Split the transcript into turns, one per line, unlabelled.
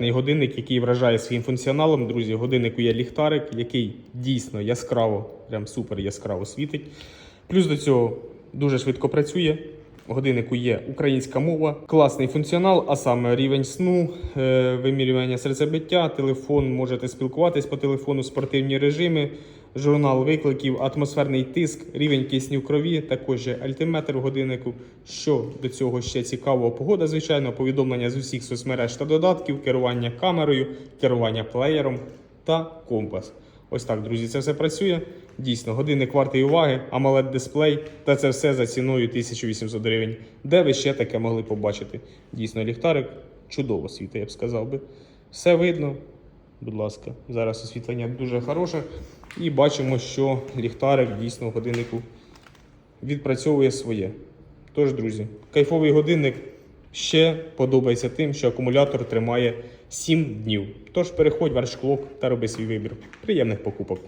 Годинник, який вражає своїм функціоналом, друзі, годиннику є ліхтарик, який дійсно яскраво, прям супер яскраво світить. Плюс до цього дуже швидко працює. Годиннику є українська мова, класний функціонал, а саме рівень сну, е, вимірювання серцебиття, телефон, можете спілкуватись по телефону, спортивні режими, журнал викликів, атмосферний тиск, рівень кисню крові, також альтиметр в годиннику. Що до цього ще цікаво, погода, звичайно, повідомлення з усіх соцмереж та додатків, керування камерою, керування плеєром та компас. Ось так, друзі, це все працює. Дійсно, годинник вартий уваги, amoled дисплей, та це все за ціною 1800 гривень. Де ви ще таке могли побачити? Дійсно, ліхтарик чудово світить, я б сказав би. Все видно. Будь ласка, зараз освітлення дуже хороше. І бачимо, що ліхтарик дійсно в годиннику відпрацьовує своє. Тож, друзі, кайфовий годинник ще подобається тим, що акумулятор тримає 7 днів. Тож переходь в Аршклок та роби свій вибір. Приємних покупок!